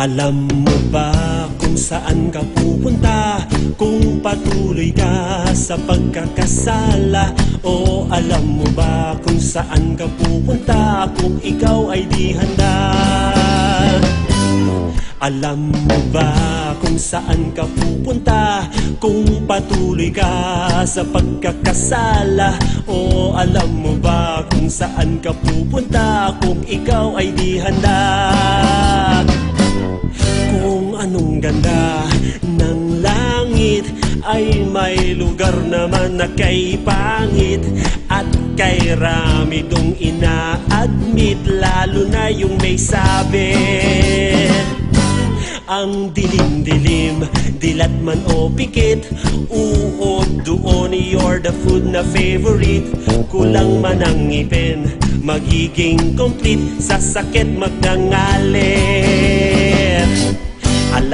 Alam mo ba kung saan ka pupunta? Kung patuloy ka sa pagkakasala? O alam mo ba kung saan ka pupunta? Kung ikaw ay di handa? Alam mo ba kung saan ka pupunta? Kung patuloy ka sa pagkakasala? O alam mo ba kung saan ka pupunta? Kung ikaw ay di handa may lugar naman na kay pangit At kay rami dong ina-admit Lalo na yung may sabit. Ang dilim-dilim Dilat man o pikit Uod doon You're the food na favorite. Kulang man ang ngipin Magiging complete Sa sakit magngangalit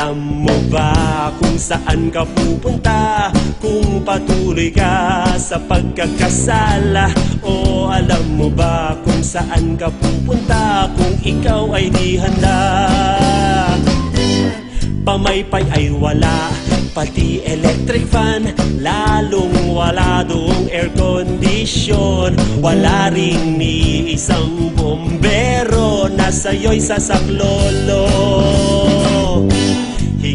Alam mo ba kung saan ka pupunta? Kung patuloy ka sa pagkakasala? O alam mo ba kung saan ka pupunta? Kung ikaw ay di handa? Pamaypay ay wala Pati electric fan Lalong wala doong air condition Wala ring ni isang bombero Na sa'yo'y sasaklolo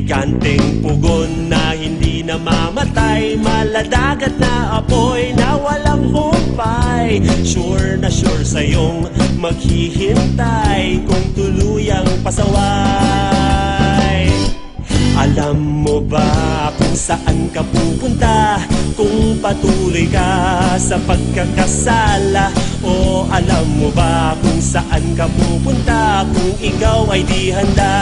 Higanteng pugon na hindi namamatay. Maladagat na apoy na walang humpay. Sure na sure sa'yong maghihintay Kung tuluyang pasaway. Alam mo ba kung saan ka pupunta? Kung patuloy ka sa pagkakasala? O alam mo ba kung saan ka pupunta? Kung ikaw ay di handa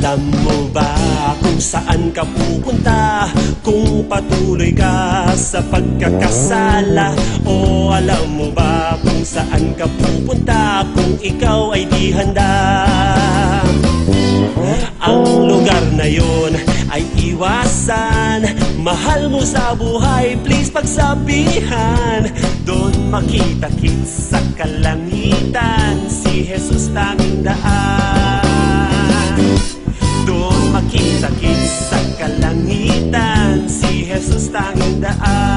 Alam mo ba kung saan ka pupunta? Kung patuloy ka sa pagkakasala? O alam mo ba kung saan ka pupunta? Kung ikaw ay di handa? Ang lugar na yon ay iwasan. Mahal mo sa buhay, please pagsabihan. Doon makita-kits sa kalangitan Si Jesus tanging daan tanging daan